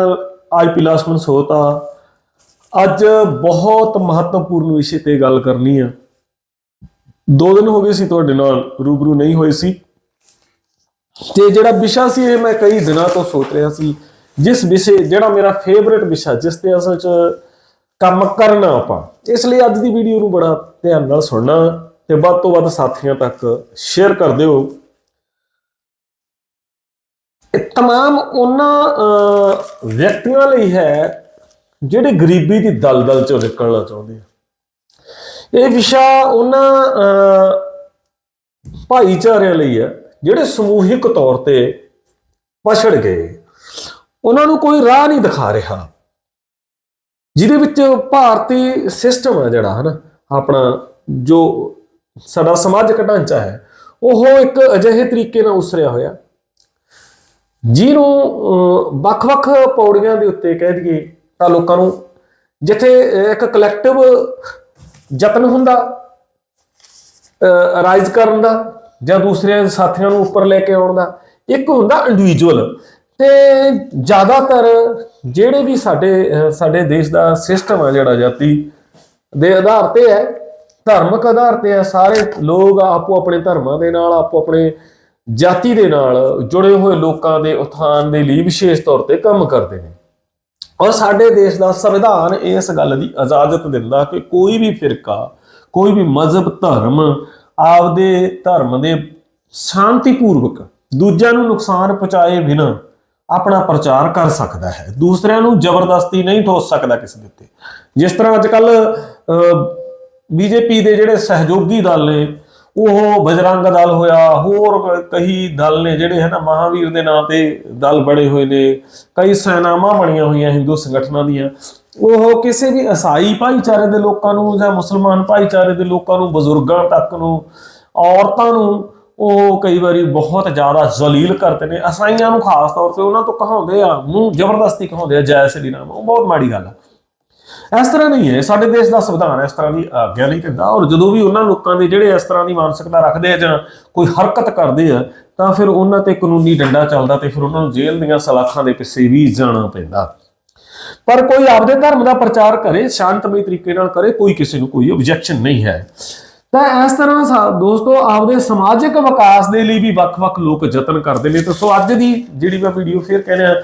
IP ਲਾਸਮਨ ਸੋਤਾ ਅੱਜ ਬਹੁਤ ਮਹੱਤਵਪੂਰਨ ਵਿਸ਼ੇ ਤੇ ਗੱਲ ਕਰਨੀ ਆ। ਦੋ ਦਿਨ ਹੋ ਗਏ ਸੀ ਤੁਹਾਡੇ ਨਾਲ, ਰੂਬਰੂ ਨਹੀਂ ਹੋਏ ਸੀ। ਤੇ ਜਿਹੜਾ ਵਿਸ਼ਾ ਸੀ ਇਹ ਮੈਂ ਕਈ ਦਿਨਾਂ ਤੋਂ ਸੋਚ ਰਿਹਾ ਸੀ, ਜਿਸ ਵਿਸ਼ੇ, ਜਿਹੜਾ ਮੇਰਾ ਫੇਵਰਿਟ ਵਿਸ਼ਾ, ਜਿਸ ਤੇ ਅਸਲ 'ਚ ਕੰਮ ਕਰਨਾ ਆਪਾਂ, ਇਸ ਲਈ ਅੱਜ ਦੀ ਵੀਡੀਓ ਨੂੰ ਬੜਾ ਧਿਆਨ ਨਾਲ ਸੁਣਨਾ ਤੇ ਵੱਧ ਤੋਂ ਵੱਧ ਸਾਥੀਆਂ ਤੱਕ ਸ਼ੇਅਰ ਕਰ ਦਿਓ। ਇਹ ਤਮਾਮ ਉਹਨਾਂ ਅਹ, ਵਿਅਕਤੀਆਂ ਲਈ ਹੈ ਜਿਹੜੇ ਗਰੀਬੀ ਦੀ ਦਲਦਲ ਚੋਂ ਨਿਕਲਣਾ ਚਾਹੁੰਦੇ ਆ। ਇਹ ਵਿਸ਼ਾ ਉਹਨਾਂ ਅਹ, ਭਾਈਚਾਰਿਆਂ ਲਈ ਹੈ ਜਿਹੜੇ ਸਮੂਹਿਕ ਤੌਰ ਤੇ ਪਛੜ ਗਏ। ਉਹਨਾਂ ਨੂੰ ਕੋਈ ਰਾਹ ਨਹੀਂ ਦਿਖਾ ਰਿਹਾ ਜਿਹਦੇ ਵਿੱਚ ਭਾਰਤੀ ਸਿਸਟਮ ਹੈ ਜਿਹੜਾ ਹਨਾ ਆਪਣਾ ਜੋ ਸਾਡਾ ਸਮਾਜਿਕ ਢਾਂਚਾ ਹੈ ਉਹ ਇੱਕ ਅਜਿਹੇ ਤਰੀਕੇ ਨਾਲ ਉਸਰਿਆ ਹੋਇਆ। ਜਿਹਨੂੰ ਅਹ, ਵੱਖ-ਵੱਖ ਪੌੜੀਆਂ ਦੇ ਉੱਤੇ ਕਹਿ ਦਈਏ ਤਾਂ ਲੋਕਾਂ ਨੂੰ ਜਿੱਥੇ ਇੱਕ ਕਲੈਕਟਿਵ ਯਤਨ ਹੁੰਦਾ ਰਾਈਜ਼ ਕਰਨ ਦਾ ਜਾਂ ਦੂਸਰਿਆਂ ਸਾਥੀਆਂ ਨੂੰ ਉੱਪਰ ਲੈ ਕੇ ਆਉਣ ਦਾ ਇੱਕ ਹੁੰਦਾ ਇੰਡੀਵਿਜੂਅਲ ਤੇ ਜ਼ਿਆਦਾਤਰ ਜਿਹੜੇ ਵੀ ਸਾਡੇ ਸਾਡੇ ਦੇਸ਼ ਦਾ ਸਿਸਟਮ ਹੈ ਜਿਹੜਾ ਜਾਤੀ ਦੇ ਆਧਾਰ ਤੇ ਹੈ ਧਾਰਮਿਕ ਆਧਾਰ ਤੇ ਹੈ ਸਾਰੇ ਲੋਕ ਆਪੋ ਆਪਣੇ ਧਰਮਾਂ ਦੇ ਨਾਲ ਆਪੋ ਆਪਣੇ ਜਾਤੀ ਦੇ ਨਾਲ ਜੁੜੇ ਹੋਏ ਲੋਕਾਂ ਦੇ ਉਥਾਨ ਦੇ ਲਈ ਵਿਸ਼ੇਸ਼ ਤੌਰ ਤੇ ਕੰਮ ਕਰਦੇ ਨੇ। ਔਰ ਸਾਡੇ ਦੇਸ਼ ਦਾ ਸੰਵਿਧਾਨ ਇਸ ਗੱਲ ਦੀ ਇਜਾਜ਼ਤ ਦਿੰਦਾ ਕਿ ਕੋਈ ਵੀ ਫਿਰਕਾ, ਕੋਈ ਵੀ ਮਜ਼ਹਬ, ਧਰਮ ਆਪਦੇ ਧਰਮ ਦੇ ਸ਼ਾਂਤੀਪੂਰਵਕ ਦੂਜਿਆਂ ਨੂੰ ਨੁਕਸਾਨ ਪਹੁੰਚਾਏ ਬਿਨਾਂ ਆਪਣਾ ਪ੍ਰਚਾਰ ਕਰ ਸਕਦਾ ਹੈ। ਦੂਸਰਿਆਂ ਨੂੰ ਜ਼ਬਰਦਸਤੀ ਨਹੀਂ ਠੋਸ ਸਕਦਾ ਕਿਸੇ ਦੇ ਉੱਤੇ। ਜਿਸ ਤਰ੍ਹਾਂ ਅੱਜ ਕੱਲ ਬੀਜੇਪੀ ਦੇ ਜਿਹੜੇ ਸਹਿਯੋਗੀ ਦਲ ਨੇ ਉਹ ਬਜਰੰਗ ਦਲ ਹੋਇਆ, ਹੋਰ ਕਈ ਦਲ ਨੇ ਜਿਹੜੇ ਹੈ ਨਾ ਮਹਾਵੀਰ ਦੇ ਨਾਂ ਤੇ ਦਲ ਬਣੇ ਹੋਏ ਨੇ, ਕਈ ਸੈਨਾਵਾਂ ਬਣੀਆਂ ਹੋਈਆਂ ਹਿੰਦੂ ਸੰਗਠਨਾਂ ਦੀਆਂ। ਉਹ ਕਿਸੇ ਵੀ ਈਸਾਈ ਭਾਈਚਾਰੇ ਦੇ ਲੋਕਾਂ ਨੂੰ ਜਾਂ ਮੁਸਲਮਾਨ ਭਾਈਚਾਰੇ ਦੇ ਲੋਕਾਂ ਨੂੰ, ਬਜ਼ੁਰਗਾਂ ਤੱਕ ਨੂੰ, ਔਰਤਾਂ ਨੂੰ, ਉਹ ਕਈ ਵਾਰੀ ਬਹੁਤ ਜ਼ਿਆਦਾ ਜ਼ਲੀਲ ਕਰਦੇ ਨੇ। ਈਸਾਈਆਂ ਨੂੰ ਖਾਸ ਤੌਰ ਤੇ ਉਹਨਾਂ ਤੋਂ ਕਹਾਉਂਦੇ ਆ, ਮੂੰਹ ਜ਼ਬਰਦਸਤੀ ਕਹਾਉਂਦੇ ਆ, ਜੈ ਸ੍ਰੀ ਰਾਮ। ਉਹ ਬਹੁਤ ਮਾੜੀ ਗੱਲ ਆ। ਇਸ ਤਰ੍ਹਾਂ ਨਹੀਂ ਹੈ, ਸਾਡੇ ਦੇਸ਼ ਦਾ ਸੰਵਿਧਾਨ ਇਸ ਤਰ੍ਹਾਂ ਦੀ ਆਗਿਆ ਨਹੀਂ ਦਿੰਦਾ ਔਰ ਜਦੋਂ ਵੀ ਉਹਨਾਂ ਲੋਕਾਂ ਦੇ ਜਿਹੜੇ ਇਸ ਤਰ੍ਹਾਂ ਦੀ ਮਾਨਸਿਕਤਾ ਰੱਖਦੇ ਆ ਜਾਂ ਕੋਈ ਹਰਕਤ ਕਰਦੇ ਆ, ਤਾਂ ਫਿਰ ਉਹਨਾਂ ਤੇ ਕਾਨੂੰਨੀ ਡੰਡਾ ਚੱਲਦਾ ਤੇ ਫਿਰ ਉਹਨਾਂ ਨੂੰ ਜੇਲ੍ਹ ਦੀਆਂ ਸਲਾਖਾਂ ਦੇ ਪਿੱਛੇ ਵੀ ਜਾਣਾ ਪੈਂਦਾ। ਪਰ ਕੋਈ ਆਪਦੇ ਧਰਮ ਦਾ ਪ੍ਰਚਾਰ ਕਰੇ, ਸ਼ਾਂਤਮਈ ਤਰੀਕੇ ਨਾਲ ਕਰੇ, ਕੋਈ ਕਿਸੇ ਨੂੰ ਕੋਈ ਆਬਜੈਕਸ਼ਨ ਨਹੀਂ ਹੈ। ਤਾਂ ਇਸ ਤਰ੍ਹਾਂ ਦੋਸਤੋ, ਆਪਦੇ ਸਮਾਜਿਕ ਵਿਕਾਸ ਦੇ ਲਈ ਵੀ ਵੱਖ-ਵੱਖ ਲੋਕ ਯਤਨ ਕਰਦੇ ਨੇ। ਤਾਂ ਸੋ ਅੱਜ ਦੀ ਜਿਹੜੀ ਮੈਂ ਵੀਡੀਓ ਫੇਰ ਕਹਿੰਦੇ ਆ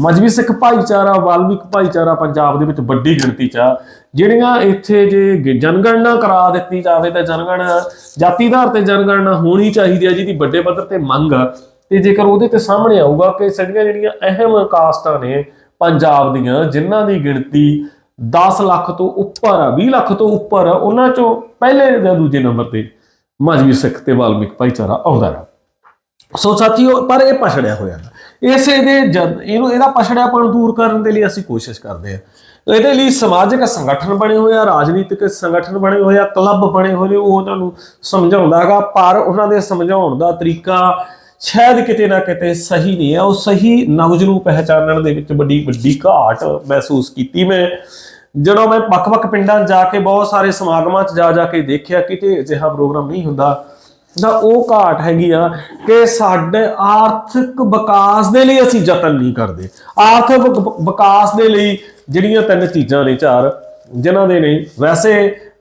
ਮਜਬੀ ਸਿੱਖ ਭਾਈਚਾਰਾ, ਵਾਲਮਿਕ ਭਾਈਚਾਰਾ ਪੰਜਾਬ ਦੇ ਵਿੱਚ ਵੱਡੀ ਗਿਣਤੀ ਚ ਆ। ਜਿਹੜੀਆਂ ਇੱਥੇ ਜੇ ਜਨਗਣਨਾ ਕਰਾ ਦਿੱਤੀ ਜਾਵੇ ਤਾਂ ਜਨਗਣਨਾ ਜਾਤੀ ਆਧਾਰ ਤੇ ਜਨਗਣਨਾ ਹੋਣੀ ਚਾਹੀਦੀ ਹੈ ਜਿਹਦੀ ਵੱਡੇ ਪੱਧਰ ਤੇ ਮੰਗ ਆ। ਤੇ ਜੇਕਰ ਉਹਦੇ ਤੇ ਸਾਹਮਣੇ ਆਊਗਾ ਕਿ ਸਾਡੀਆਂ ਜਿਹੜੀਆਂ ਅਹਿਮ ਕਾਸਟਾਂ ਨੇ ਪੰਜਾਬ ਦੀਆਂ, ਜਿਨ੍ਹਾਂ ਦੀ ਗਿਣਤੀ 10 ਲੱਖ ਤੋਂ ਉੱਪਰ ਆ 20 ਲੱਖ ਤੋਂ ਉੱਪਰ ਆ, ਉਹਨਾਂ ਚੋਂ ਪਹਿਲੇ ਜਾਂ ਦੂਜੇ ਨੰਬਰ ਤੇ ਮਜਬੀ ਸਿੱਖ ਤੇ ਵਾਲਮਿਕ ਭਾਈਚਾਰਾ ਆਉਂਦਾ ਹੈ ਸੋ ਸਾਥੀਓ, ਪਰ ਇਹ ਪਛੜਿਆ ਹੋਇਆ ਇਸੇ ਦੇ ਜਦ ਇਹਨੂੰ ਇਹਦਾ ਪਛੜਿਆਪਣ ਦੂਰ ਕਰਨ ਦੇ ਲਈ ਅਸੀਂ ਕੋਸ਼ਿਸ਼ ਕਰਦੇ ਹਾਂ। ਇਹਦੇ ਲਈ ਸਮਾਜਿਕ ਸੰਗਠਨ ਬਣੇ ਹੋਏ ਆ, ਰਾਜਨੀਤਿਕ ਸੰਗਠਨ ਬਣੇ ਹੋਏ ਆ, ਕਲੱਬ ਬਣੇ ਹੋਏ ਨੇ, ਉਹ ਉਹਨਾਂ ਨੂੰ ਸਮਝਾਉਂਦਾਗਾ ਪਰ ਉਹਨਾਂ ਦੇ ਸਮਝਾਉਣ ਦਾ ਤਰੀਕਾ ਸ਼ਾਇਦ ਕਿਤੇ ਨਾ ਕਿਤੇ ਸਹੀ ਨਹੀਂ ਹੈ। ਉਹ ਸਹੀ ਨਵਜ ਨੂੰ ਪਹਿਚਾਨਣ ਦੇ ਵਿੱਚ ਵੱਡੀ ਵੱਡੀ ਘਾਟ ਮਹਿਸੂਸ ਕੀਤੀ ਮੈਂ। ਜਦੋਂ ਮੈਂ ਵੱਖ-ਵੱਖ ਪਿੰਡਾਂ ਜਾ ਕੇ ਬਹੁਤ ਸਾਰੇ ਸਮਾਗਮਾਂ 'ਚ ਜਾ ਜਾ ਕੇ ਦੇਖਿਆ ਕਿਤੇ ਅਜਿਹਾ ਪ੍ਰੋਗਰਾਮ ਨਹੀਂ ਹੁੰਦਾ ਤਾਂ ਉਹ ਘਾਟ ਹੈਗੀ ਆ ਕਿ ਸਾਡੇ ਆਰਥਿਕ ਵਿਕਾਸ ਦੇ ਲਈ ਅਸੀਂ ਯਤਨ ਨਹੀਂ ਕਰਦੇ। ਆਰਥਿਕ ਵਿਕਾਸ ਦੇ ਲਈ ਜਿਹੜੀਆਂ ਤਿੰਨ ਚੀਜ਼ਾਂ ਨੇ ਚਾਰ ਜਿਨ੍ਹਾਂ ਦੇ ਨਹੀਂ ਵੈਸੇ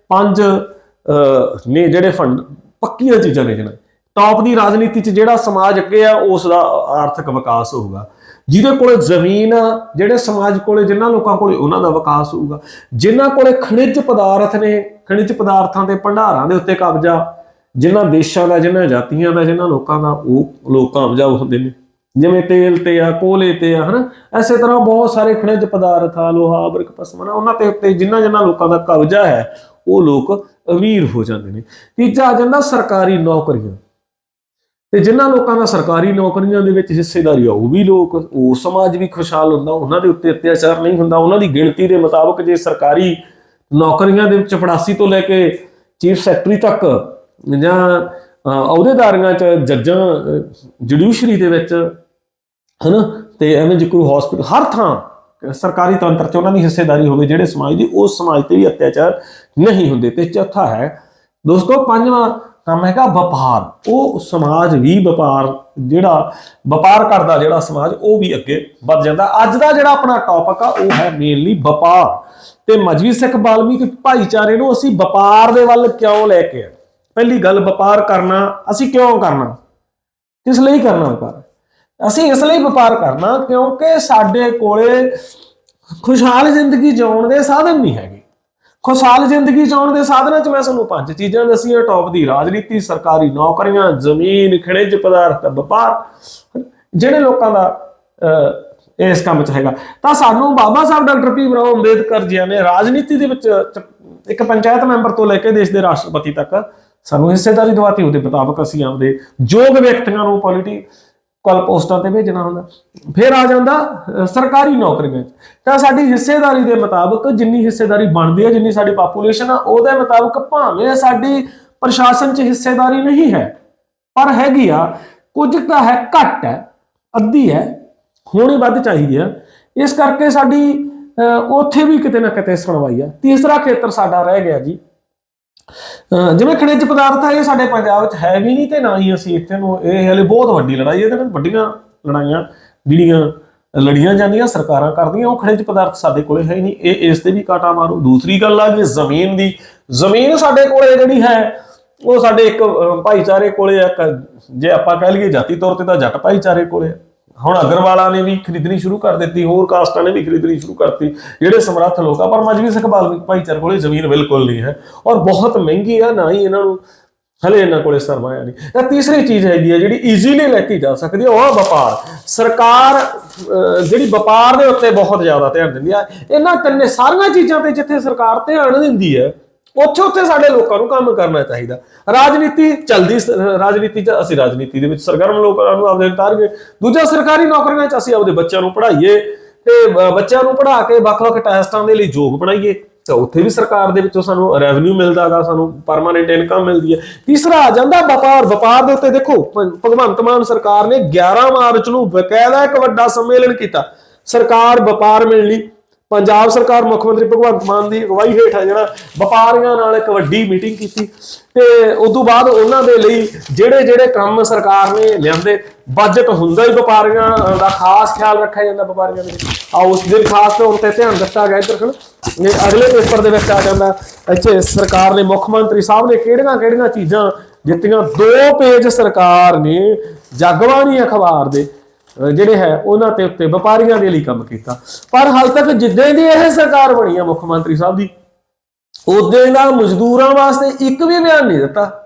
ਪੰਜ ਅਹ, ਨੇ ਜਿਹੜੇ ਫੰਡ ਪੱਕੀਆਂ ਚੀਜ਼ਾਂ ਨੇ ਜਿਹਨਾਂ ਟੌਪ ਦੀ ਰਾਜਨੀਤੀ 'ਚ ਜਿਹੜਾ ਸਮਾਜ ਅੱਗੇ ਆ ਉਸ ਦਾ ਆਰਥਿਕ ਵਿਕਾਸ ਹੋਊਗਾ। ਜਿਹਦੇ ਕੋਲੇ ਜ਼ਮੀਨ ਆ, ਜਿਹੜੇ ਸਮਾਜ ਕੋਲੇ ਜਿਨ੍ਹਾਂ ਲੋਕਾਂ ਕੋਲੇ ਉਹਨਾਂ ਦਾ ਵਿਕਾਸ ਹੋਊਗਾ। ਜਿਨ੍ਹਾਂ ਕੋਲੇ ਖਣਿਜ ਪਦਾਰਥ ਨੇ, ਖਣਿਜ ਪਦਾਰਥਾਂ ਦੇ ਭੰਡਾਰਾਂ ਦੇ ਉੱਤੇ ਕਬਜ਼ਾ ਜਿਨ੍ਹਾਂ ਦੇਸ਼ਾਂ ਦਾ ਜਿਨ੍ਹਾਂ ਜਾਤੀਆਂ ਦਾ ਜਿਨ੍ਹਾਂ ਲੋਕਾਂ ਦਾ, ਉਹ ਲੋਕ ਕਬਜ਼ਾ ਹੁੰਦੇ ਨੇ। ਜਿਵੇਂ ਤੇਲ ਤੇ ਆ, ਕੋਲੇ ਤੇ ਆ, ਹਨਾ? ਐਸੇ ਤਰ੍ਹਾਂ ਬਹੁਤ ਸਾਰੇ ਖਣਿਜ ਪਦਾਰਥ ਆ, ਲੋਹਾ, ਬਰਕ ਪਸਮਨਾ ਉਹਨਾਂ ਤੇ ਉੱਤੇ ਜਿਨ੍ਹਾਂ ਜਿਨ੍ਹਾਂ ਲੋਕਾਂ ਦਾ ਕਬਜ਼ਾ ਹੈ, ਉਹ ਲੋਕ ਅਮੀਰ ਹੋ ਜਾਂਦੇ ਨੇ। ਤੀਜਾ ਆ ਜਾਂਦਾ ਸਰਕਾਰੀ ਨੌਕਰੀਆਂ। ਤੇ ਜਿਨ੍ਹਾਂ ਲੋਕਾਂ ਦਾ ਸਰਕਾਰੀ ਨੌਕਰੀਆਂ ਦੇ ਵਿੱਚ ਹਿੱਸੇਦਾਰੀ ਆ, ਉਹ ਵੀ ਲੋਕ, ਉਹ ਸਮਾਜ ਵੀ ਖੁਸ਼ਹਾਲ ਹੁੰਦਾ, ਉਹਨਾਂ ਦੇ ਉੱਤੇ ਅਤਿਆਚਾਰ ਨਹੀਂ ਹੁੰਦਾ, ਉਹਨਾਂ ਦੀ ਗਿਣਤੀ ਦੇ ਮੁਤਾਬਕ ਜੇ ਸਰਕਾਰੀ ਨੌਕਰੀਆਂ ਦੇ ਵਿੱਚ ਪੜਾਸੀ ਤੋਂ ਲੈ ਕੇ ਚੀਫ ਸੈਕਟਰੀ ਤੱਕ ਜਾਂ ਅਹੁਦੇਦਾਰੀਆਂ ਚ ਜੱਜਾਂ ਜੁਡੀਸ਼ਰੀ ਦੇ ਵਿੱਚ, ਹਨਾ, ਤੇ ਐਵੇਂ ਜੇ ਕੋਈ ਹਸਪੀਟਲ ਹਰ ਥਾਂ ਸਰਕਾਰੀ ਤੰਤਰ ਚ ਉਹਨਾਂ ਦੀ ਹਿੱਸੇਦਾਰੀ ਹੋਵੇ, ਜਿਹੜੇ ਸਮਾਜ ਦੀ, ਉਸ ਸਮਾਜ ਤੇ ਵੀ ਅਤਿਆਚਾਰ ਨਹੀਂ ਹੁੰਦੇ। ਤੇ ਚੌਥਾ ਹੈ, ਦੋਸਤੋ, ਪੰਜਵਾਂ ਕੰਮ ਹੈਗਾ ਵਪਾਰ, ਉਹ ਸਮਾਜ ਵੀ ਵਪਾਰ, ਜਿਹੜਾ ਵਪਾਰ ਕਰਦਾ ਜਿਹੜਾ ਸਮਾਜ, ਉਹ ਵੀ ਅੱਗੇ ਵੱਧ ਜਾਂਦਾ। ਅੱਜ ਦਾ ਜਿਹੜਾ ਆਪਣਾ ਟੌਪਿਕ ਆ, ਉਹ ਹੈ ਮੇਨਲੀ ਵਪਾਰ। ਤੇ ਮਜ਼ਵੀ ਸਿੱਖ ਬਾਲਮੀਕ ਭਾਈਚਾਰੇ ਨੂੰ ਅਸੀਂ ਵਪਾਰ ਦੇ ਵੱਲ ਕਿਉਂ ਲੈ ਕੇ ਆ ਪਹਿਲੀ ਗੱਲ, ਵਪਾਰ ਕਰਨਾ, ਅਸੀਂ ਕਿਉਂ ਕਰਨਾ? ਕਿਸ ਲਈ ਕਰਨਾ ਵਪਾਰ? ਅਸੀਂ ਇਸ ਲਈ ਵਪਾਰ ਕਰਨਾ ਕਿਉਂਕਿ ਸਾਡੇ ਕੋਲੇ ਖੁਸ਼ਹਾਲ ਜ਼ਿੰਦਗੀ ਜਿਉਣ ਦੇ ਸਾਧਨ ਨਹੀਂ ਹੈਗੇ। ਖੁਸ਼ਹਾਲ ਜ਼ਿੰਦਗੀ ਜਿਉਣ ਦੇ ਸਾਧਨਾਂ 'ਚ ਮੈਂ ਤੁਹਾਨੂੰ ਪੰਜ ਚੀਜ਼ਾਂ ਦੱਸੀਆਂ ਟੌਪ ਦੀ ਰਾਜਨੀਤੀ ਸਰਕਾਰੀ ਨੌਕਰੀਆਂ ਜ਼ਮੀਨ ਖਣਿਜ ਪਦਾਰਥ ਵਪਾਰ ਜਿਹੜੇ ਲੋਕਾਂ ਦਾ ਅਹ, ਇਸ ਕੰਮ 'ਚ ਹੈਗਾ। ਤਾਂ ਸਾਨੂੰ ਬਾਬਾ ਸਾਹਿਬ ਡਾਕਟਰ ਭੀਮ ਰਾਓ ਅੰਬੇਦਕਰ ਜੀ ਨੇ ਰਾਜਨੀਤੀ ਦੇ ਵਿੱਚ ਇੱਕ ਪੰਚਾਇਤ ਮੈਂਬਰ ਤੋਂ ਲੈ ਕੇ ਦੇਸ਼ ਦੇ ਰਾਸ਼ਟਰਪਤੀ ਤੱਕ ਸਾਨੂੰ ਹਿੱਸੇਦਾਰੀ ਦਵਾਤੀ ਉਹਦੇ ਮੁਤਾਬਕ ਅਸੀਂ ਆਪਦੇ ਯੋਗ ਵਿਅਕਤੀਆਂ ਨੂੰ ਪੋਲੀਟੀਕਲ ਪੋਸਟਾਂ ਤੇ ਭੇਜਣਾ ਹੁੰਦਾ। ਫਿਰ ਆ ਜਾਂਦਾ ਸਰਕਾਰੀ ਨੌਕਰੀਆਂ 'ਚ ਤਾਂ ਸਾਡੀ ਹਿੱਸੇਦਾਰੀ ਦੇ ਮੁਤਾਬਕ ਜਿੰਨੀ ਹਿੱਸੇਦਾਰੀ ਬਣਦੀ ਹੈ, ਜਿੰਨੀ ਸਾਡੀ ਪਾਪੂਲੇਸ਼ਨ ਆ, ਉਹਦੇ ਮੁਤਾਬਕ ਭਾਵੇਂ ਸਾਡੀ ਪ੍ਰਸ਼ਾਸਨ 'ਚ ਹਿੱਸੇਦਾਰੀ ਨਹੀਂ ਹੈ, ਪਰ ਹੈਗੀ ਆ, ਕੁਝ ਤਾਂ ਹੈ, ਘੱਟ ਹੈ, ਅੱਧੀ ਹੈ, ਹੋਣੀ ਵੱਧ ਚਾਹੀਦੀ ਆ। ਇਸ ਕਰਕੇ ਸਾਡੀ ਉੱਥੇ ਵੀ ਕਿਤੇ ਨਾ ਕਿਤੇ ਸੁਣਵਾਈ ਆ। ਤੀਸਰਾ ਖੇਤਰ ਸਾਡਾ ਰਹਿ ਗਿਆ ਜੀ। ਜਿਵੇਂ ਖਣਿਜ ਪਦਾਰਥ ਹੈ ਇਹ ਸਾਡੇ ਪੰਜਾਬ 'ਚ ਹੈ ਵੀ ਨਹੀਂ ਤੇ ਨਾ ਹੀ ਅਸੀਂ ਇੱਥੇ ਨੂੰ, ਇਹ ਹਲੇ ਬਹੁਤ ਵੱਡੀ ਲੜਾਈ ਇਹਦੇ ਨਾਲ ਵੱਡੀਆਂ ਲੜਾਈਆਂ ਜਿਹੜੀਆਂ ਲੜੀਆਂ ਜਾਂਦੀਆਂ, ਸਰਕਾਰਾਂ ਕਰਦੀਆਂ, ਉਹ ਖਣਿਜ ਪਦਾਰਥ ਸਾਡੇ ਕੋਲੇ ਹੈ ਹੀ ਨਹੀਂ, ਇਹ ਇਸ ਤੇ ਵੀ ਕਾਟਾ ਮਾਰੂ। ਦੂਸਰੀ ਗੱਲ ਆ ਕਿ ਜ਼ਮੀਨ ਦੀ, ਜ਼ਮੀਨ ਸਾਡੇ ਕੋਲੇ ਜਿਹੜੀ ਹੈ, ਉਹ ਸਾਡੇ ਇੱਕ ਭਾਈਚਾਰੇ ਕੋਲੇ ਆ, ਇੱਕ ਜੇ ਆਪਾਂ ਕਹਿ ਲਈਏ ਜਾਤੀ ਤੌਰ ਤੇ ਤਾਂ ਜੱਟ ਭਾਈਚਾਰੇ ਕੋਲੇ ਆ। ਹੁਣ ਅਗਰਵਾਲਾ ਨੇ ਵੀ ਖਰੀਦਣੀ ਸ਼ੁਰੂ ਕਰ ਦਿੱਤੀ, ਹੋਰ ਕਾਸਟਾਂ ਨੇ ਵੀ ਖਰੀਦਣੀ ਸ਼ੁਰੂ ਕਰਤੀ। ਜਿਹੜੇ ਸਮਰੱਥ ਲੋਕ ਆ, ਪਰ ਮਜਬੀ ਸਿੱਖ ਬਾਲਮੀਕ ਭਾਈਚਾਰੇ ਕੋਲੇ ਜ਼ਮੀਨ ਬਿਲਕੁਲ ਨਹੀਂ ਹੈ ਔਰ ਬਹੁਤ ਮਹਿੰਗੀ ਆ, ਨਾ ਹੀ ਇਹਨਾਂ ਨੂੰ ਹਲੇ ਇਹਨਾਂ ਕੋਲੇ ਸਰਮਾਇਆ ਨਹੀਂ। ਤਾਂ ਤੀਸਰੀ ਚੀਜ਼ ਹੈਗੀ ਹੈ ਜਿਹੜੀ ਈਜ਼ੀਲੀ ਲੈਤੀ ਜਾ ਸਕਦੀ ਹੈ ਉਹ ਆ ਵਪਾਰ। ਸਰਕਾਰ ਜਿਹੜੀ ਵਪਾਰ ਦੇ ਉੱਤੇ ਬਹੁਤ ਜ਼ਿਆਦਾ ਧਿਆਨ ਦਿੰਦੀ ਆ, ਇਹਨਾਂ ਤਿੰਨੇ ਸਾਰੀਆਂ ਚੀਜ਼ਾਂ ਤੇ ਜਿੱਥੇ ਸਰਕਾਰ ਧਿਆਨ ਦਿੰਦੀ ਹੈ ਉੱਥੇ ਉੱਥੇ ਸਾਡੇ ਲੋਕਾਂ ਨੂੰ ਕੰਮ ਕਰਨਾ ਚਾਹੀਦਾ। ਰਾਜਨੀਤੀ ਚੱਲਦੀ ਰਾਜਨੀਤੀ ਚ, ਅਸੀਂ ਰਾਜਨੀਤੀ ਦੇ ਵਿੱਚ ਸਰਗਰਮ ਲੋਕਾਂ ਨੂੰ ਆਪਦੇ ਉਤਾਰਗੇ ਦੂਜਾ ਸਰਕਾਰੀ ਨੌਕਰੀਆਂ ਚ ਅਸੀਂ ਆਪਦੇ ਬੱਚਿਆਂ ਨੂੰ ਪੜ੍ਹਾਈਏ ਤੇ ਬੱਚਿਆਂ ਨੂੰ ਪੜ੍ਹਾ ਕੇ ਵੱਖ-ਵੱਖ ਟੈਸਟਾਂ ਦੇ ਲਈ ਯੋਗ ਬਣਾਈਏ। ਤਾਂ ਉੱਥੇ ਵੀ ਸਰਕਾਰ ਦੇ ਵਿੱਚੋਂ ਸਾਨੂੰ ਰੈਵਨਿਊ ਮਿਲਦਾ ਮਿਲਦਾਗਾ ਸਾਨੂੰ ਪਰਮਾਨੈਂਟ ਇਨਕਮ ਮਿਲਦੀ ਹੈ। ਤੀਸਰਾ ਆ ਜਾਂਦਾ ਵਪਾਰ ਵਪਾਰ ਦੇ ਉੱਤੇ ਦੇਖੋ ਭਗਵੰਤ ਮਾਨ ਸਰਕਾਰ ਨੇ 11 ਮਾਰਚ ਨੂੰ ਬਕਾਇਦਾ ਇੱਕ ਵੱਡਾ ਸੰਮੇਲਨ ਕੀਤਾ। ਸਰਕਾਰ ਵਪਾਰ ਮਿਲਣੀ ਪੰਜਾਬ ਸਰਕਾਰ, ਮੁੱਖ ਮੰਤਰੀ ਭਗਵੰਤ ਮਾਨ ਦੀ ਅਗਵਾਈ ਹੇਠ ਆ ਜਿਹੜਾ ਵਪਾਰੀਆਂ ਨਾਲ ਇੱਕ ਵੱਡੀ ਮੀਟਿੰਗ ਕੀਤੀ ਤੇ ਉਸ ਤੋਂ ਬਾਅਦ ਉਹਨਾਂ ਦੇ ਲਈ ਜਿਹੜੇ ਜਿਹੜੇ ਕੰਮ ਸਰਕਾਰ ਨੇ ਲਿਆਂਦੇ ਬਜਟ ਹੁੰਦਾ ਹੀ ਵਪਾਰੀਆਂ ਦਾ ਖਾਸ ਖਿਆਲ ਰੱਖਿਆ ਜਾਂਦਾ ਵਪਾਰੀਆਂ ਦੇ ਆ ਉਸ ਦਿਨ ਖਾਸ ਤੌਰ ਤੇ ਧਿਆਨ ਦਿੱਤਾ ਗਿਆ ਇੱਧਰ ਖਣ ਅਗਲੇ ਪੇਪਰ ਦੇ ਵਿੱਚ ਆ ਜਾਂਦਾ, ਇੱਥੇ ਸਰਕਾਰ ਨੇ ਮੁੱਖ ਮੰਤਰੀ ਸਾਹਿਬ ਨੇ ਕਿਹੜੀਆਂ ਕਿਹੜੀਆਂ ਚੀਜ਼ਾਂ ਦਿੱਤੀਆਂ? ਦੋ ਪੇਜ ਸਰਕਾਰ ਨੇ ਜਗਬਾਣੀ ਅਖਬਾਰ ਦੇ ਜਿਹੜੇ ਹੈ, ਉਹਨਾਂ ਤੇ ਉੱਤੇ ਵਪਾਰੀਆਂ ਦੇ ਲਈ ਕੰਮ ਕੀਤਾ। ਪਰ ਹਾਲ ਤੱਕ ਜਿੱਦਾਂ ਦੀ ਇਹ ਸਰਕਾਰ ਬਣੀ ਹੈ ਮੁੱਖ ਮੰਤਰੀ ਸਾਹਿਬ ਦੀ ਉਦੋਂ ਦਾ ਮਜ਼ਦੂਰਾਂ ਵਾਸਤੇ ਇੱਕ ਵੀ ਬਿਆਨ ਨਹੀਂ ਦਿੱਤਾ।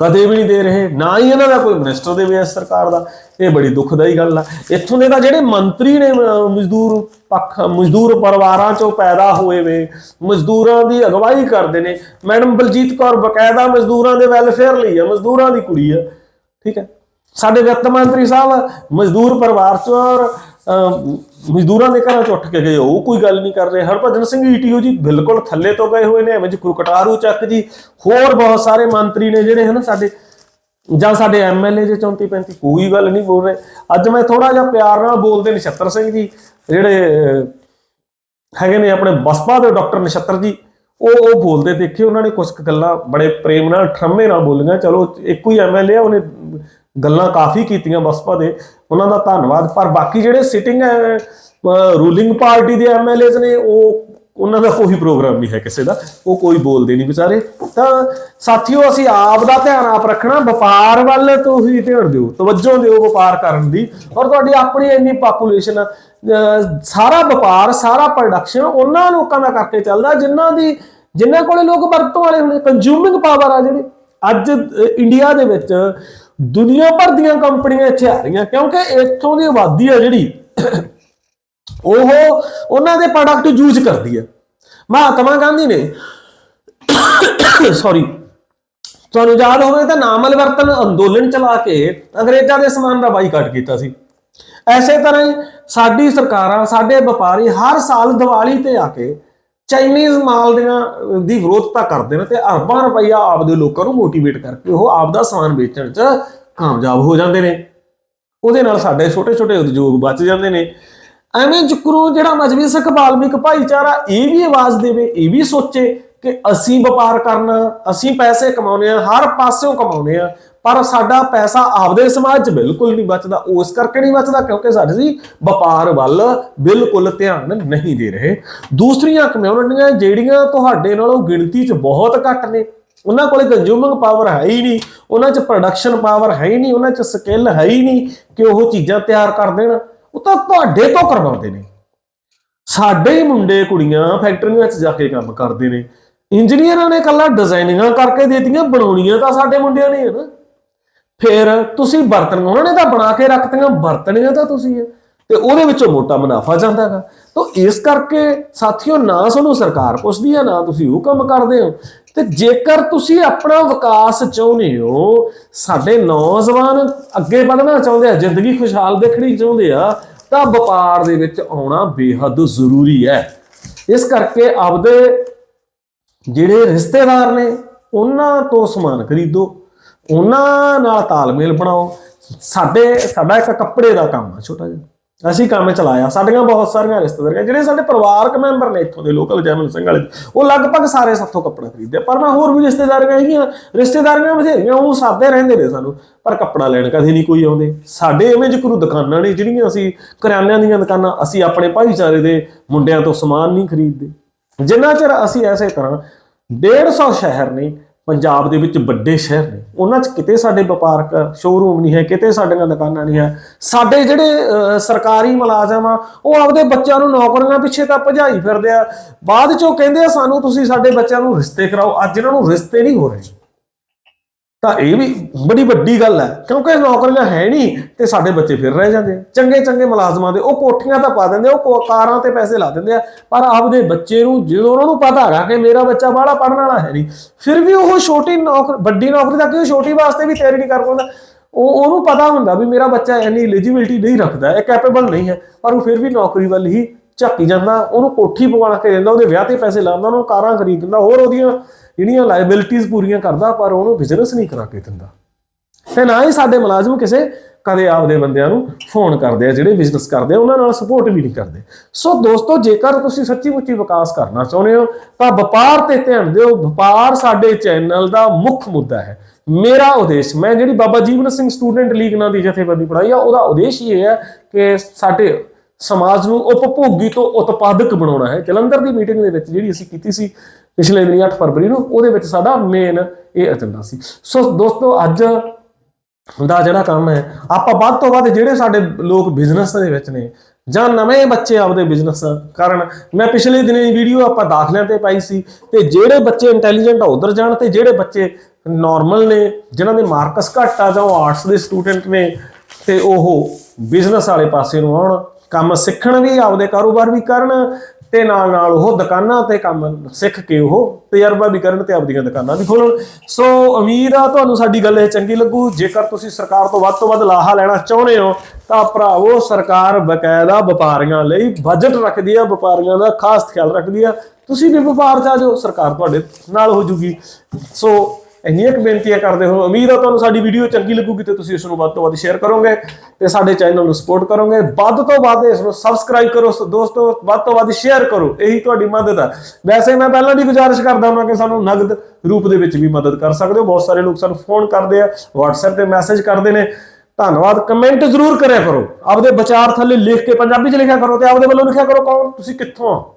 ਕਦੇ ਵੀ ਨਹੀਂ ਦੇ ਰਹੇ, ਨਾ ਹੀ ਇਹਨਾਂ ਦਾ ਕੋਈ ਮਿਨਿਸਟਰ ਦੇ ਇਸ ਸਰਕਾਰ ਦਾ। ਇਹ ਬੜੀ ਦੁਖਦਾਈ ਗੱਲ ਆ। ਇੱਥੋਂ ਦੇ ਤਾਂ ਜਿਹੜੇ ਮੰਤਰੀ ਨੇ ਮਜ਼ਦੂਰ ਪੱਖ, ਮਜ਼ਦੂਰ ਪਰਿਵਾਰਾਂ ਚੋਂ ਪੈਦਾ ਹੋਏ ਵੇ, ਮਜ਼ਦੂਰਾਂ ਦੀ ਅਗਵਾਈ ਕਰਦੇ ਨੇ। ਮੈਡਮ ਬਲਜੀਤ ਕੌਰ ਬਕਾਇਦਾ ਮਜ਼ਦੂਰਾਂ ਦੇ ਵੈਲਫੇਅਰ ਲਈ ਆ, ਮਜ਼ਦੂਰਾਂ ਦੀ ਕੁੜੀ ਆ। ਠੀਕ ਹੈ। ਸਾਡੇ ਵਿੱਤ ਮੰਤਰੀ ਸਾਹਿਬ ਮਜ਼ਦੂਰ ਪਰਿਵਾਰ ਚੋਂ ਔਰ ਅਹ, ਮਜ਼ਦੂਰਾਂ ਦੇ ਘਰਾਂ ਚ ਉੱਠ ਕੇ ਗਏ ਉਹ ਕੋਈ ਗੱਲ ਨਹੀਂ ਕਰ ਰਹੇ। ਹਰਭਜਨ ਸਿੰਘ ਈਟੀਓ ਜੀ ਬਿਲਕੁਲ ਥੱਲੇ ਤੋਂ ਗਏ ਹੋਏ ਨੇ ਐਵੇਂ ਜੀ ਕੁਕਟਾਰੂ ਚੱਕ ਜੀ। ਹੋਰ ਬਹੁਤ ਸਾਰੇ ਮੰਤਰੀ ਨੇ ਜਿਹੜੇ ਹਨ ਸਾਡੇ ਜਾਂ ਸਾਡੇ ਐਮਐਲਏ ਜੇ 34 35 ਕੋਈ ਗੱਲ ਨਹੀਂ ਬੋਲ ਰਹੇ। ਅੱਜ ਮੈਂ ਥੋੜਾ ਜਿਹਾ ਪਿਆਰ ਨਾਲ ਬੋਲਦੇ ਨਛੱਤਰ ਸਿੰਘ ਜੀ ਜਿਹੜੇ ਹੈਗੇ ਨੇ ਆਪਣੇ ਬਸਪਾ ਦੇ ਡਾਕਟਰ ਨਛੱਤਰ ਜੀ ਉਹ ਉਹ ਬੋਲਦੇ ਦੇਖੇ ਉਹਨਾਂ ਨੇ ਕੁਝ ਕੁ ਗੱਲਾਂ ਬੜੇ ਪ੍ਰੇਮ ਨਾਲ ਠਰਮੇ ਨਾਲ ਬੋਲੀਆਂ ਚਲੋ ਇੱਕੋ ਹੀ ਐਮਐਲਏ ਆ ਉਹਨੇ ਗੱਲਾਂ ਕਾਫੀ ਕੀਤੀਆਂ ਬਸਪਾ ਦੇ, ਉਹਨਾਂ ਦਾ ਧੰਨਵਾਦ। ਪਰ ਬਾਕੀ ਜਿਹੜੇ ਸਿਟਿੰਗ ਰੂਲਿੰਗ ਪਾਰਟੀ ਦੇ ਐਮਐਲਏਜ਼ ਨੇ, ਉਹ ਉਹਨਾਂ ਦਾ ਕੋਈ ਪ੍ਰੋਗਰਾਮ ਨਹੀਂ ਹੈ ਕਿਸੇ ਦਾ। ਉਹ ਕੋਈ ਬੋਲਦੇ ਨਹੀਂ ਵਿਚਾਰੇ। ਤਾਂ ਸਾਥੀਓ, ਅਸੀਂ ਆਪ ਦਾ ਧਿਆਨ ਆਪ ਰੱਖਣਾ। ਵਪਾਰ ਵੱਲ ਤੁਸੀਂ ਧਿਆਨ ਦਿਓ, ਤਵੱਜੋ ਦਿਓ ਵਪਾਰ ਕਰਨ ਦੀ। ਔਰ ਤੁਹਾਡੀ ਆਪਣੀ ਇੰਨੀ ਪਾਪੂਲੇਸ਼ਨ ਸਾਰਾ ਵਪਾਰ, ਸਾਰਾ ਪ੍ਰੋਡਕਸ਼ਨ ਉਹਨਾਂ ਲੋਕਾਂ ਦਾ ਕਰਕੇ ਚੱਲਦਾ, ਜਿਨ੍ਹਾਂ ਦੀ, ਜਿਨ੍ਹਾਂ ਕੋਲੇ ਲੋਕ ਵਰਤੋਂ ਵਾਲੇ ਹੁੰਦੇ। ਕੰਜੂਮਿੰਗ ਪਾਵਰ ਆ ਜਿਹੜੇ। ਅੱਜ ਇੰਡੀਆ ਦੇ ਵਿੱਚ ਦੁਨੀਆ ਭਰ ਦੀਆਂ ਕੰਪਨੀਆਂ ਇੱਥੇ ਆ ਰਹੀਆਂ, ਕਿਉਂਕਿ ਇੱਥੋਂ ਦੀ ਆਬਾਦੀ ਆ ਜਿਹੜੀ, ਉਹ ਉਹਨਾਂ ਦੇ ਪ੍ਰੋਡਕਟ ਯੂਜ਼ ਕਰਦੀ ਹੈ ਮਹਾਤਮਾ ਗਾਂਧੀ ਨੇ ਸੌਰੀ ਤੁਹਾਨੂੰ ਯਾਦ ਹੋਵੇ ਤਾਂ ਨਾਮਲ ਵਰਤਨ ਅੰਦੋਲਨ ਚਲਾ ਕੇ ਅੰਗਰੇਜ਼ਾਂ ਦੇ ਸਮਾਨ ਦਾ ਬਾਈਕਾਟ ਕੀਤਾ ਸੀ। ਐਸੇ ਤਰ੍ਹਾਂ ਹੀ ਸਾਡੀ ਸਰਕਾਰਾਂ, ਸਾਡੇ ਵਪਾਰੀ ਹਰ ਸਾਲ ਦੀਵਾਲੀ ਤੇ ਆ ਕੇ ਚਾਈਨੀਜ਼ ਮਾਲ ਦੀਆਂ ਦੀ ਵਿਰੋਧਤਾ ਕਰਦੇ ਨੇ ਤੇ ਅਰਬਾਂ ਰੁਪਈਆ ਆਪਦੇ ਲੋਕਾਂ ਨੂੰ ਮੋਟੀਵੇਟ ਕਰਕੇ ਉਹ ਆਪਦਾ ਸਮਾਨ ਵੇਚਣ 'ਚ ਕਾਮਯਾਬ ਹੋ ਜਾਂਦੇ ਨੇ। ਉਹਦੇ ਨਾਲ ਸਾਡੇ ਛੋਟੇ ਛੋਟੇ ਉਦਯੋਗ ਬਚ ਜਾਂਦੇ ਨੇ। ਐਵੇਂ ਜੁਕਰੂ ਜਿਹੜਾ ਮਜਬੀ ਸਿੱਖ ਬਾਲਮਿਕ ਭਾਈਚਾਰਾ, ਇਹ ਵੀ ਆਵਾਜ਼ ਦੇਵੇ, ਇਹ ਵੀ ਸੋਚੇ ਕਿ ਅਸੀਂ ਵਪਾਰ ਕਰਨਾ, ਅਸੀਂ ਪੈਸੇ ਕਮਾਉਨੇ ਆ, ਹਰ ਪਾਸਿਓਂ ਕਮਾਉਨੇ ਆ ਪਰ ਸਾਡਾ ਪੈਸਾ ਆਪਦੇ ਸਮਾਜ 'ਚ ਬਿਲਕੁਲ ਨਹੀਂ ਬਚਦਾ, ਉਸ ਕਰਕੇ ਨਹੀਂ ਬਚਦਾ, ਕਿਉਂਕਿ ਸਾਡੇ ਜੀ ਵਪਾਰ ਵੱਲ ਬਿਲਕੁਲ ਧਿਆਨ ਨਹੀਂ ਦੇ ਰਹੇ। ਦੂਸਰੀਆਂ ਕਮਿਊਨਿਟੀਆਂ ਜਿਹੜੀਆਂ ਤੁਹਾਡੇ ਨਾਲੋਂ ਗਿਣਤੀ 'ਚ ਬਹੁਤ ਘੱਟ ਨੇ, ਉਹਨਾਂ ਕੋਲੇ ਕੰਜ਼ਿਊਮਿੰਗ ਪਾਵਰ ਹੈ ਹੀ ਨਹੀਂ, ਉਹਨਾਂ 'ਚ ਪ੍ਰੋਡਕਸ਼ਨ ਪਾਵਰ ਹੈ ਹੀ ਨਹੀਂ, ਉਹਨਾਂ 'ਚ ਸਕਿੱਲ ਹੈ ਹੀ ਨਹੀਂ ਕਿ ਉਹ ਚੀਜ਼ਾਂ ਤਿਆਰ ਕਰ ਦੇਣ, ਉਹ ਤਾਂ ਤੁਹਾਡੇ ਤੋਂ ਕਰਵਾਉਂਦੇ ਨੇ। ਸਾਡੇ ਹੀ ਮੁੰਡੇ ਕੁੜੀਆਂ ਫੈਕਟਰੀਆਂ 'ਚ ਜਾ ਕੇ ਕੰਮ ਕਰਦੇ ਨੇ। ਇੰਜੀਨੀਅਰਾਂ ਨੇ ਕੱਲਾ ਡਿਜ਼ਾਈਨਿੰਗਾਂ ਕਰਕੇ ਦੇਤੀਆਂ, ਬਣਾਉਣੀਆਂ ਤਾਂ ਸਾਡੇ ਮੁੰਡਿਆਂ ਨੇ ਹੈ ਨਾ। ਫਿਰ ਤੁਸੀਂ ਬਰਤਨ, ਉਹਨਾਂ ਨੇ ਤਾਂ ਬਣਾ ਕੇ ਰੱਖਤੀਆਂ, ਵਰਤਣੀਆਂ ਤਾਂ ਤੁਸੀਂ ਹੈ ਤੇ ਉਹਦੇ ਵਿੱਚੋਂ ਮੋਟਾ ਮੁਨਾਫਾ ਜਾਂਦਾ ਹੈਗਾ ਤਾਂ ਇਸ ਕਰਕੇ ਸਾਥੀਓ, ਨਾ ਤੁਹਾਨੂੰ ਸਰਕਾਰ ਪੁੱਛਦੀ ਹੈ ਨਾ ਤੁਸੀਂ ਉਹ ਕੰਮ ਕਰਦੇ ਹੋ। ਤੇ ਜੇਕਰ ਤੁਸੀਂ ਆਪਣਾ ਵਿਕਾਸ ਚਾਹੁੰਦੇ ਹੋ, ਸਾਡੇ ਨੌਜਵਾਨ ਅੱਗੇ ਵਧਣਾ ਚਾਹੁੰਦੇ ਆ, ਜ਼ਿੰਦਗੀ ਖੁਸ਼ਹਾਲ ਦੇਖਣੀ ਚਾਹੁੰਦੇ ਆ, ਤਾਂ ਵਪਾਰ ਦੇ ਵਿੱਚ ਆਉਣਾ ਬੇਹੱਦ ਜ਼ਰੂਰੀ ਹੈ। ਇਸ ਕਰਕੇ ਆਪਦੇ ਜਿਹੜੇ ਰਿਸ਼ਤੇਦਾਰ ਨੇ, ਉਹਨਾਂ ਤੋਂ ਸਮਾਨ ਖਰੀਦੋ। ਉਹਨਾਂ ਨਾਲ ਤਾਲਮੇਲ ਬਣਾਓ। ਸਾਡੇ, ਸਾਡਾ ਇੱਕ ਕੱਪੜੇ ਦਾ ਕੰਮ ਆ, ਛੋਟਾ ਜਿਹਾ। ਅਸੀਂ ਕੰਮ ਚਲਾਇਆ। ਸਾਡੀਆਂ ਬਹੁਤ ਸਾਰੀਆਂ ਰਿਸ਼ਤੇਦਾਰੀਆਂ, ਜਿਹੜੇ ਸਾਡੇ ਪਰਿਵਾਰਕ ਮੈਂਬਰ ਨੇ ਇੱਥੋਂ ਦੇ ਲੋਕਲ ਜੈਮਲ ਸਿੰਘ ਵਾਲੇ, ਉਹ ਲਗਭਗ ਸਾਰੇ ਸਾਥੋਂ ਕੱਪੜਾ ਖਰੀਦਦੇ ਪਰ ਮੈਂ ਹੋਰ ਵੀ ਰਿਸ਼ਤੇਦਾਰੀਆਂ ਹੈਗੀਆਂ। ਰਿਸ਼ਤੇਦਾਰੀਆਂ ਬਥੇਰੀਆਂ, ਉਹ ਸਾਦੇ ਰਹਿੰਦੇ ਨੇ ਸਾਨੂੰ। ਪਰ ਕੱਪੜਾ ਲੈਣ ਕਦੇ ਨਹੀਂ ਕੋਈ ਆਉਂਦੇ। ਸਾਡੇ ਐਵੇਂ ਜਿਕਰੂ ਦੁਕਾਨਾਂ ਨੇ, ਜਿਹੜੀਆਂ ਅਸੀਂ ਕਰਿਆਨਿਆਂ ਦੀਆਂ ਦੁਕਾਨਾਂ, ਅਸੀਂ ਆਪਣੇ ਭਾਈਚਾਰੇ ਦੇ ਮੁੰਡਿਆਂ ਤੋਂ ਸਮਾਨ ਨਹੀਂ ਖਰੀਦਦੇ। ਜਿੰਨਾ ਚਿਰ ਅਸੀਂ ਐਸੇ ਤਰ੍ਹਾਂ 150 ਸ਼ਹਿਰ ਨੇ ਪੰਜਾਬ ਦੇ ਵਿੱਚ ਵੱਡੇ ਸ਼ਹਿਰ ਨੇ। ਉਹਨਾਂ 'ਚ ਕਿਤੇ ਸਾਡੇ ਵਪਾਰਕ ਸ਼ੋਰੂਮ ਨਹੀਂ ਹੈ ਕਿਤੇ ਸਾਡੀਆਂ ਦੁਕਾਨਾਂ ਨਹੀਂ ਹੈ। ਸਾਡੇ ਜਿਹੜੇ ਅਹ, ਸਰਕਾਰੀ ਮੁਲਾਜ਼ਮ ਆ ਉਹ ਆਪਦੇ ਬੱਚਿਆਂ ਨੂੰ ਨੌਕਰੀਆਂ ਪਿੱਛੇ ਤਾਂ ਭਜਾਈ ਫਿਰਦੇ ਆ। ਬਾਅਦ 'ਚੋਂ ਕਹਿੰਦੇ ਆ ਸਾਨੂੰ ਤੁਸੀਂ ਸਾਡੇ ਬੱਚਿਆਂ ਨੂੰ ਰਿਸ਼ਤੇ ਕਰਾਓ। ਅੱਜ ਇਹਨਾਂ ਨੂੰ ਰਿਸ਼ਤੇ ਨਹੀਂ ਹੋ ਰਹੇ। ਤਾਂ ਇਹ ਵੀ ਬੜੀ ਵੱਡੀ ਗੱਲ ਹੈ, ਕਿਉਂਕਿ ਨੌਕਰੀਆਂ ਹੈ ਨਹੀਂ ਤੇ ਸਾਡੇ ਬੱਚੇ ਫਿਰ ਰਹਿ ਜਾਂਦੇ ਚੰਗੇ ਚੰਗੇ ਮੁਲਾਜ਼ਮਾਂ ਦੇ ਉਹ ਕੋਠੀਆਂ ਤਾਂ ਪਾ ਦਿੰਦੇ ਉਹ ਕਾਰਾਂ ਤੇ ਪੈਸੇ ਲਾ ਦਿੰਦੇ ਆ, ਪਰ ਆਪਦੇ ਬੱਚੇ ਨੂੰ ਜਦੋਂ ਉਹਨਾਂ ਨੂੰ ਪਤਾ ਹੈਗਾ ਕਿ ਮੇਰਾ ਬੱਚਾ ਬਾਹਲਾ ਪੜਨ ਵਾਲਾ ਹੈ ਨਹੀਂ, ਫਿਰ ਵੀ ਉਹ ਛੋਟੀ ਨੌਕਰੀ ਵੱਡੀ ਨੌਕਰੀ ਤੱਕ ਉਹ ਛੋਟੀ ਵਾਸਤੇ ਵੀ ਤਿਆਰੀ ਨਹੀਂ ਕਰ ਪਾਉਂਦਾ। ਉਹ ਉਹਨੂੰ ਪਤਾ ਹੁੰਦਾ ਵੀ ਮੇਰਾ ਬੱਚਾ ਇੰਨੀ ਐਲੀਜੀਬਿਲਟੀ ਨਹੀਂ ਰੱਖਦਾ, ਇਹ ਕੈਪੇਬਲ ਨਹੀਂ ਹੈ, ਪਰ ਉਹ ਫਿਰ ਵੀ ਨੌਕਰੀ ਵੱਲ ਹੀ ਝਾਕੀ ਜਾਂਦਾ, ਉਹਨੂੰ ਕੋਠੀ ਪਵਾ ਕੇ ਦਿੰਦਾ, ਉਹਦੇ ਵਿਆਹ ਤੇ ਪੈਸੇ ਲਾਉਂਦਾ, ਉਹਨੂੰ ਕਾਰਾਂ ਖਰੀਦ ਦਿੰਦਾ ਹੋਰ ਉਹਦੀਆਂ ਜਿਹੜੀਆਂ ਲਾਇਬਿਲਿਟੀਆਂ ਪੂਰੀਆਂ ਕਰਦਾ, ਪਰ ਉਹਨੂੰ ਬਿਜ਼ਨਸ ਨਹੀਂ ਕਰਾ ਕੇ ਦਿੰਦਾ। ਤੇ ਨਾ ਹੀ ਸਾਡੇ ਮੁਲਾਜ਼ਮ ਕਿਸੇ ਕਦੇ ਆਪਦੇ ਬੰਦਿਆਂ ਨੂੰ ਫੋਨ ਕਰਦੇ ਆ, ਜਿਹੜੇ ਬਿਜ਼ਨਸ ਕਰਦੇ ਆ, ਉਹਨਾਂ ਨਾਲ ਸਪੋਰਟ ਵੀ ਨਹੀਂ ਕਰਦੇ। ਸੋ ਦੋਸਤੋ, ਜੇਕਰ ਤੁਸੀਂ ਸੱਚੀ ਮੁੱਚੀ ਵਿਕਾਸ ਕਰਨਾ ਚਾਹੁੰਦੇ ਹੋ, ਤਾਂ ਵਪਾਰ ਤੇ ਧਿਆਨ ਦਿਓ। ਵਪਾਰ ਸਾਡੇ ਚੈਨਲ ਦਾ ਮੁੱਖ ਮੁੱਦਾ ਹੈ। ਮੇਰਾ ਉਦੇਸ਼, ਮੈਂ ਜਿਹੜੀ ਬਾਬਾ ਜੀਵਨ ਸਿੰਘ ਸਟੂਡੈਂਟ ਲੀਗ ਨਾਂ ਦੀ ਜਥੇਬੰਦੀ ਪੜਾਈ ਆ, ਉਹਦਾ ਉਦੇਸ਼ ਹੀ ਇਹ ਹੈ ਕਿ ਸਾਡੇ ਸਮਾਜ ਨੂੰ ਉਪਭੋਗੀ ਤੋਂ ਉਤਪਾਦਕ ਬਣਾਉਣਾ ਹੈ। ਜਲੰਧਰ ਦੀ ਮੀਟਿੰਗ ਦੇ ਵਿੱਚ ਜਿਹੜੀ ਅਸੀਂ ਕੀਤੀ ਸੀ ਪਿਛਲੇ ਦਿਨੀ 8 ਫਰਵਰੀ ਨੂੰ, ਉਹਦੇ ਵਿੱਚ ਸਾਡਾ ਮੇਨ ਇਹ ਏਜੰਡਾ ਸੀ। ਸੋ ਦੋਸਤੋ, ਅੱਜ ਦਾ ਜਿਹੜਾ ਕੰਮ ਹੈ, ਆਪਾਂ ਵੱਧ ਤੋਂ ਵੱਧ ਜਿਹੜੇ ਸਾਡੇ ਲੋਕ ਬਿਜ਼ਨਸ ਦੇ ਵਿੱਚ ਨੇ ਜਾਂ ਨਵੇਂ ਬੱਚੇ ਆਪਦੇ ਬਿਜ਼ਨਸ ਕਰਨ, ਮੈਂ ਪਿਛਲੇ ਦਿਨੇ ਵੀਡੀਓ ਆਪਾਂ ਦਾਖਲਿਆਂ ਤੇ ਪਾਈ ਸੀ ਤੇ ਜਿਹੜੇ ਬੱਚੇ ਇੰਟੈਲੀਜੈਂਟ ਆ, ਉਧਰ ਜਾਣ ਤੇ ਜਿਹੜੇ ਬੱਚੇ ਨਾਰਮਲ ਨੇ, ਜਿਨ੍ਹਾਂ ਦੇ ਮਾਰਕਸ ਘੱਟ ਆ ਜਾਂ ਉਹ ਆਰਟਸ ਦੇ ਸਟੂਡੈਂਟ ਨੇ, ਤੇ ਉਹ ਬਿਜ਼ਨਸ ਵਾਲੇ ਪਾਸੇ ਨੂੰ ਆਉਣ। ਕੰਮ ਸਿੱਖਣ ਵੀ, ਆਪਦੇ ਕਾਰੋਬਾਰ ਵੀ ਕਰਨ ਤੇ ਨਾਲ ਨਾਲ ਉਹ ਦੁਕਾਨਾਂ ਤੇ ਕੰਮ ਸਿੱਖ ਕੇ ਉਹ ਤਜਰਬਾ ਵੀ ਕਰਨ ਤੇ ਆਪਦੀਆਂ ਦੁਕਾਨਾਂ ਵੀ ਖੋਲਣ ਸੋ ਉਮੀਦ ਆ ਤੁਹਾਨੂੰ ਸਾਡੀ ਗੱਲ ਇਹ ਚੰਗੀ ਲੱਗੂ। ਜੇਕਰ ਤੁਸੀਂ ਸਰਕਾਰ ਤੋਂ ਵੱਧ ਤੋਂ ਵੱਧ ਲਾਹਾ ਲੈਣਾ ਚਾਹੁੰਦੇ ਹੋ, ਤਾਂ ਭਰਾਵੋ, ਸਰਕਾਰ ਬਕਾਇਦਾ ਵਪਾਰੀਆਂ ਲਈ ਬਜਟ ਰੱਖਦੀ ਆ, ਵਪਾਰੀਆਂ ਦਾ ਖਾਸ ਖਿਆਲ ਰੱਖਦੀ ਆ। ਤੁਸੀਂ ਵੀ ਵਪਾਰ ਚ ਆ ਜਾਓ, ਸਰਕਾਰ ਤੁਹਾਡੇ ਨਾਲ ਹੋ ਜੂਗੀ। ਸੋ ਇੰਨੀਆਂ ਕੁ ਬੇਨਤੀਆਂ ਕਰਦੇ ਹੋ ਉਮੀਦ ਆ ਤੁਹਾਨੂੰ ਸਾਡੀ ਵੀਡੀਓ ਚੰਗੀ ਲੱਗੂਗੀ ਤੇ ਤੁਸੀਂ ਇਸ ਨੂੰ ਵੱਧ ਤੋਂ ਵੱਧ ਸ਼ੇਅਰ ਕਰੋਗੇ ਤੇ ਸਾਡੇ ਚੈਨਲ ਨੂੰ ਸਪੋਰਟ ਕਰੋਗੇ। ਵੱਧ ਤੋਂ ਵੱਧ ਇਸ ਨੂੰ ਸਬਸਕ੍ਰਾਈਬ ਕਰੋ ਦੋਸਤੋ, ਵੱਧ ਤੋਂ ਵੱਧ ਸ਼ੇਅਰ ਕਰੋ। ਇਹੀ ਤੁਹਾਡੀ ਮਦਦ ਆ। ਵੈਸੇ ਮੈਂ ਪਹਿਲਾਂ ਵੀ ਗੁਜ਼ਾਰਿਸ਼ ਕਰਦਾ ਹਾਂ ਕਿ ਸਾਨੂੰ ਨਗਦ ਰੂਪ ਦੇ ਵਿੱਚ ਵੀ ਮਦਦ ਕਰ ਸਕਦੇ ਹੋ। ਬਹੁਤ ਸਾਰੇ ਲੋਕ ਸਾਨੂੰ ਫੋਨ ਕਰਦੇ ਆ, WhatsApp ਤੇ ਮੈਸੇਜ ਕਰਦੇ ਨੇ। ਧੰਨਵਾਦ। ਕਮੈਂਟ ਜ਼ਰੂਰ ਕਰਿਆ ਕਰੋ। ਆਪਦੇ ਵਿਚਾਰ ਥੱਲੇ ਲਿਖ ਕੇ ਪੰਜਾਬੀ ਚ ਲਿਖਿਆ ਕਰੋ ਤੇ ਆਪਦੇ ਵੱਲੋਂ ਲਿਖਿਆ ਕਰੋ ਕੌਣ? ਤੁਸੀਂ ਕਿੱਥੋਂ ਆ?